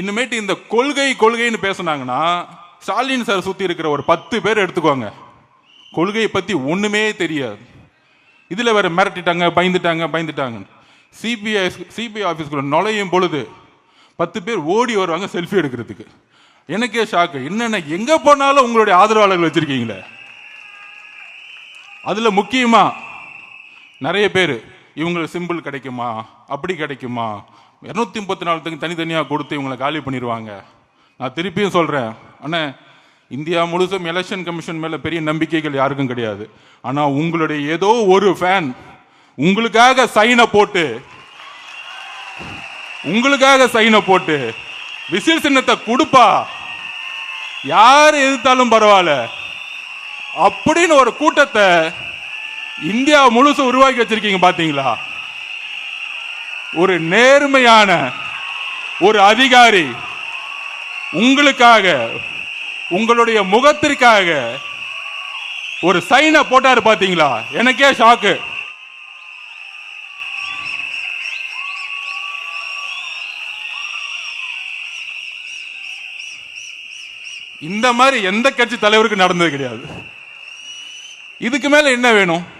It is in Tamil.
இனிமேட்டு இந்த கொள்கை கொள்கைன்னு பேசுனாங்கன்னா ஸ்டாலின் சார் சுற்றி இருக்கிற ஒரு பத்து பேர் எடுத்துக்கோங்க. கொள்கையை பற்றி ஒன்றுமே தெரியாது. இதில் வேறு மிரட்டிட்டாங்க பயந்துட்டாங்க பயந்துட்டாங்க சிபிஐ சிபிஐ ஆஃபீஸ்க்குள்ள நுழையும் பொழுது பத்து பேர் ஓடி வருவாங்க செல்ஃபி எடுக்கிறதுக்கு. எனக்கே ஷாக்கு என்னென்ன எங்கே போனாலும் உங்களுடைய ஆதரவாளர்கள் வச்சுருக்கீங்களே? அதில் முக்கியமாக நிறைய பேர் இவங்களுக்கு சிம்பிள் கிடைக்குமா? அப்படி கிடைக்குமா? இரநூத்தி முப்பத்தி நாலுத்துக்கு தனித்தனியாக கொடுத்து இவங்களை காலி பண்ணிடுவாங்க நான் திருப்பியும் சொல்கிறேன் அண்ணே இந்தியா முழுசும் எலெக்ஷன் கமிஷன் மேலே பெரிய நம்பிக்கைகள் யாருக்கும் கிடையாது. ஆனால் உங்களுடைய ஏதோ ஒரு ஃபேன் உங்களுக்காக சைனை போட்டு உங்களுக்காக சைனை போட்டு விசில் சின்னத்தை கொடுப்பா. யார் எதிர்த்தாலும் பரவாயில்ல. அப்படின்னு ஒரு கூட்டத்தை இந்தியா முழுசும் உருவாக்கி வச்சிருக்கீங்க பாத்தீங்களா? ஒரு நேர்மையான ஒரு அதிகாரி உங்களுக்காக உங்களுடைய முகத்திற்காக ஒரு சைனை போட்டாரு பாத்தீங்களா? எனக்கே ஷாக்கு இந்த மாதிரி எந்த கட்சி தலைவருக்கு நடந்தது கிடையாது. இதுக்கு மேல என்ன வேணும்?